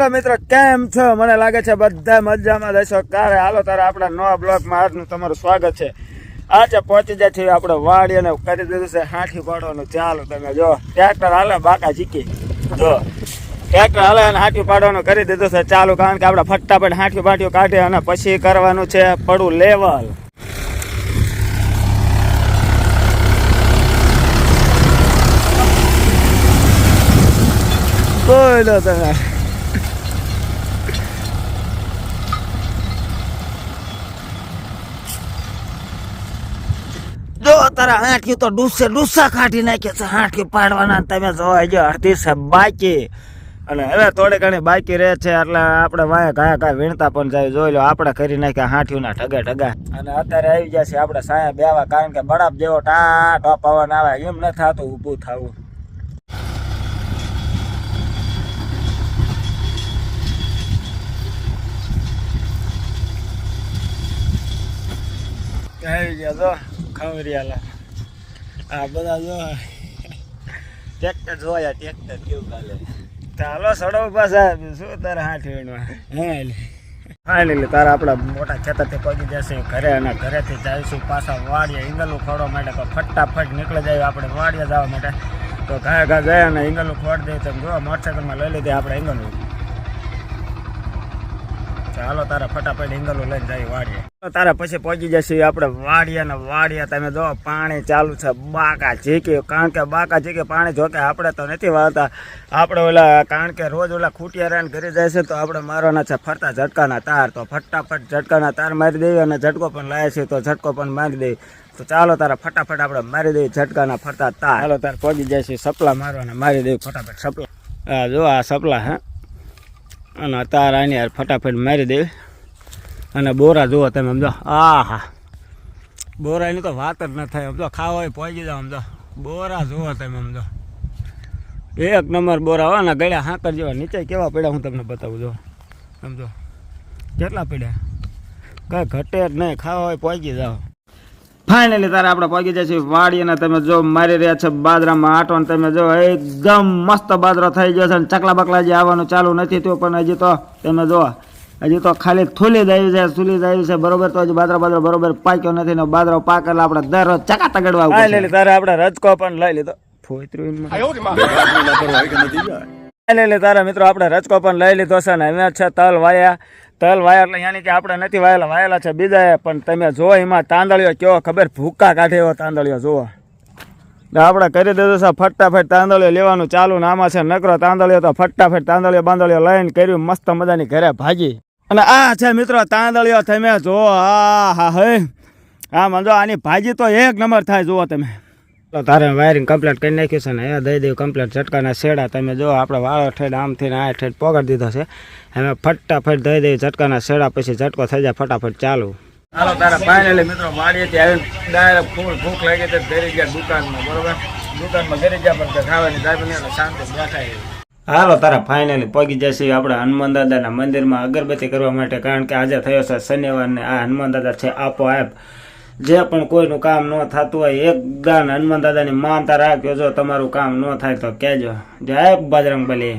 આપણા મિત્ર કેમ છો? મને લાગે છે બધા મજામાં રહેશો ક્યારે હાલો, તારે આપણા નવા બ્લોકમાં આજનું તમારું સ્વાગત છે. આજે પહોંચી જાય છે આપણે વાડી અને કરી દીધું છે હાંઠી પાડવાનું. ચાલો તમે જો, ટ્રેક્ટર હાલે, બાકા ચીકી જો, ટ્રેક્ટર હાલે અને હાંઠી પાડવાનું કરી દીધું છે. ચાલુ, કારણ કે આપણે ફટાફટ હાંઠી પાટીઓ કાઢીએ અને પછી કરવાનું છે પડું લેવલ. બોલો તમે જો તારા હાંઠ્યું તો ડૂસે ડૂસા કાઢી નાખે છે. હાંઠ્યું પાડવાના તમે જોવા જો અડધી છે બાકી. અને હવે થોડે ઘણી બાકી રહે છે, એટલે આપણે વાયા ઘાયા કાંઈ વીણતા પણ જાય. જોઈ લો, આપણે કરી નાખ્યા હાંઠ્યુંના ઠગા ઠગા અને અત્યારે આવી જશે આપણે સાયા બેવા, કારણ કે બળાપ જેવો ટા ટોપ પવન આવે, એમ ન થતું ઊભું થવું. આવી ગયા જો. ખમરિયાલા આ બધા જો ટ્રેક્ટર જોયા, ટ્રેક્ટર કેવું ચાલે? ચાલો સડો પાછા શું તારે હાથ વેણવા? હે ફાઇનલી તારા આપણા મોટા ખેતરથી પગી જશે, ઘરે અને ઘરેથી જઈશું, પાછા વાડીએ ઈંગલું ખોડવા માટે. તો ફટાફટ નીકળી જાય આપણે વાડીએ જવા માટે. તો ઘા ઘા જાય અને ઈંગલું ખોડ દે તો જો મોટરસાઇકલમાં લઈ લીધી આપણે ઈંગલું ચાલો તારે ફટાફટ ઇંગલો લઈને જાય વાડીએ. તારે પછી પહોંચી જશે આપણે વાડીએ ને વાડીએ. તમે જો, પાણી ચાલુ છે. બાકા ચીકી કારણ કે બાકા ઝીક્યું પાણી જોકે આપણે તો નથી વાળતા. આપણે ઓલા, કારણ કે રોજ ઓલા ખૂટિયા રહીને ઘરે જાય છે તો આપણે મારવાના છે ફરતા ઝટકાના તાર. તો ફટાફટ ઝટકાના તાર મારી દેવી અને ઝટકો પણ લાવે છે તો ઝટકો પણ મારી દેવી તો ચાલો, તારા ફટાફટ આપણે મારી દેવી ઝટકાના ફરતા તાર. ચાલો તારે પહોંચી જાય છે સપલા મારવાના. મારી દેવી ફટાફટ સપલા. જો આ સપલા, હા. અને તાર આની યાર ફટાફટ મારી દે. અને બોરા જુઓ તમે, સમજો. આ હા બોરાની તો વાત જ ન થાય, સમજો. ખાવા હોય પહોંચી જાઓ, સમજો. બોરા જુઓ તમે, સમજો. એક નંબર બોરા હોય ને ગળ્યા હાંકર જેવા. નીચે કેવા પડ્યા હું તમને બતાવું, જો. સમજો. કેટલા પડ્યા? કાંઈ ઘટે જ નહીં. ખાવા હોય પહોંચી જાઓ. ફાઇનલી તારે આપણે પહોંચી જાય છે વાડી અને તમે જો મારી રહ્યા છે બાજરામાં આટો અને તમે જો એકદમ મસ્ત બાજરો થઈ ગયો છે અને ચકલા બકલા જે આવવાનું ચાલુ નથી થયું પણ હજી તો તમે જો હજી તો ખાલી થૂલી જ આવી છે સુલી જ આવી છે. બરોબર તો હજી બાજરો બાજરો બરોબર પાક્યો નથી ને બાજરો પાક એટલે આપણે દરરોજ ચકા તગડવા તારે આપણે રજકો પણ લઈ લીધો. ફાઇનલી તારા મિત્રો આપણે રજકો પણ લઈ લીધો છે ને હવે છે તલ વાયા તલ વાયા એટલે યાની કે આપણે નથી વાયેલા વાયેલા છે બીજા પણ તમે જો એમાં તાંદળીઓ કેવો ખબર, ભૂકા કાઢે એવો તાંદળીઓ ને આપણે કરી દીધું છે, ફટાફટ તાંદળીઓ લેવાનું ચાલુ, ને આમાં છે નકરો તાંદળીઓ, તો ફટાફટ તાંદળીઓ બાંદળીઓ લઈને કર્યું, મસ્ત મજાની ઘરે ભાગી. અને આ છે મિત્રો તાંદળીઓ, તમે જો હા હા, હે. હા મંજો આની ભાજી તો એક નંબર થાય, જુઓ તમે. તારે વાયરિંગ કમ્પ્લીટ કરી નાખ્યું છે ને એ દઈ દઉં કમ્પ્લીટ ઝટકાના શેડા. તમે જો આપણે વાળો ઠેડ આમ થઈને આ ઠેડ પગડ દીધો છે એમાં ફટાફટ દઈ દઈ ઝટકાના શેડા પછી ઝટકો થઈ જાય ફટાફટ ચાલુ. હાલો તારા ફાઇનલી મિત્રો વાડીએથી આવીને ડાયરેક્ટ ફૂલ ભૂખ લાગી તો ઘરે ગયા દુકાનમાં બરોબર? દુકાનમાં ઘરે ગયા પણ ખાવાની દાબીને શાંતિ બેઠા હાલો તારા ફાઇનલી પગી જશે આપણે હનુમાન દાદાના મંદિરમાં અગરબત્તી કરવા માટે કારણ કે આજે થયો છે શનિવારને આ હનુમાન દાદા છે આપો આપ જે પણ કોઈનું કામ ન થતું હોય, એક દાન હનુમાન દાદાની માનતા રાખ્યો, જો તમારું કામ ન થાય તો કહેજો જય બજરંગ બલી.